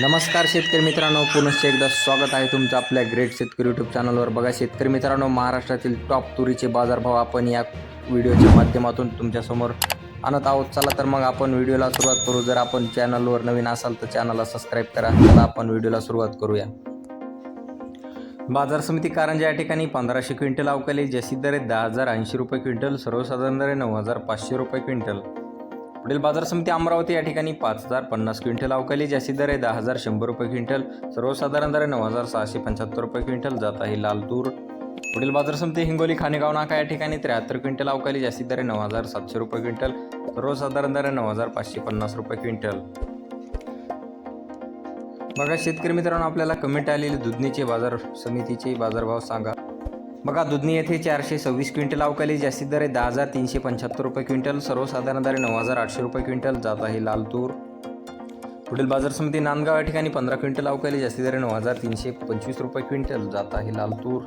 नमस्कार शेतकरी मित्रांनो पुनश्च एकदा स्वागत आहे तुमचं आपल्या ग्रेट शेतकरी यूट्यूब चॅनलवर बघा शेतकरी मित्रांनो महाराष्ट्रातील टॉप तुरीचे बाजारभाव आपण या व्हिडिओच्या माध्यमातून तुमच्यासमोर आणत आहोत. चला तर मग आपण व्हिडिओला सुरुवात करू. जर आपण चॅनलवर नवीन असाल तर चॅनलला सबस्क्राईब करा. चला आपण व्हिडिओला सुरुवात करूया. बाजार समिती कारंजा या ठिकाणी पंधराशे क्विंटल अवकाली. जशी दर आहे दहा हजार ऐंशी रुपये क्विंटल सर्वसाधारण दर आहे नऊ हजार पाचशे रुपये क्विंटल. पुढील बाजार समिती अमरावती या ठिकाणी पाच हजार पन्नास क्विंटल अवकाली जास्ती दर आहे दहा हजार शंभर रुपये क्विंटल. सर्वसाधारण दर आहे नऊ हजार सहाशे पंच्याहत्तर रुपये क्विंटल जात आहे लाल तूर. पुढील बाजार समिती हिंगोली खानेगाव नाका या ठिकाणी त्र्याहत्तर क्विंटल अवकाली जास्तीत दर आहे नऊ हजार सातशे रुपये क्विंटल. सर्वसाधारण दर आहे नऊ हजार पाचशे पन्नास रुपये क्विंटल. बघा शेतकरी मित्रांनो आपल्याला कमेंट आलेले दुधनीचे बाजार समितीचे बाजारभाव सांगा. बघा दुधनी येथे चारशे सव्वीस क्विंटल अवकाली जास्तीत दर आहे दहा हजार तीनशे पंच्याहत्तर रुपये क्विंटल. सर्वसाधारण दर नऊ हजार आठशे रुपये क्विंटल. जात आहे लाल तूर पुढील बाजार समिती नांदगाव या ठिकाणी पंधरा क्विंटल अवकाली जास्तीत दर आहे नऊ हजार तीनशे पंचवीस रुपये क्विंटल. जात आहे लाल तूर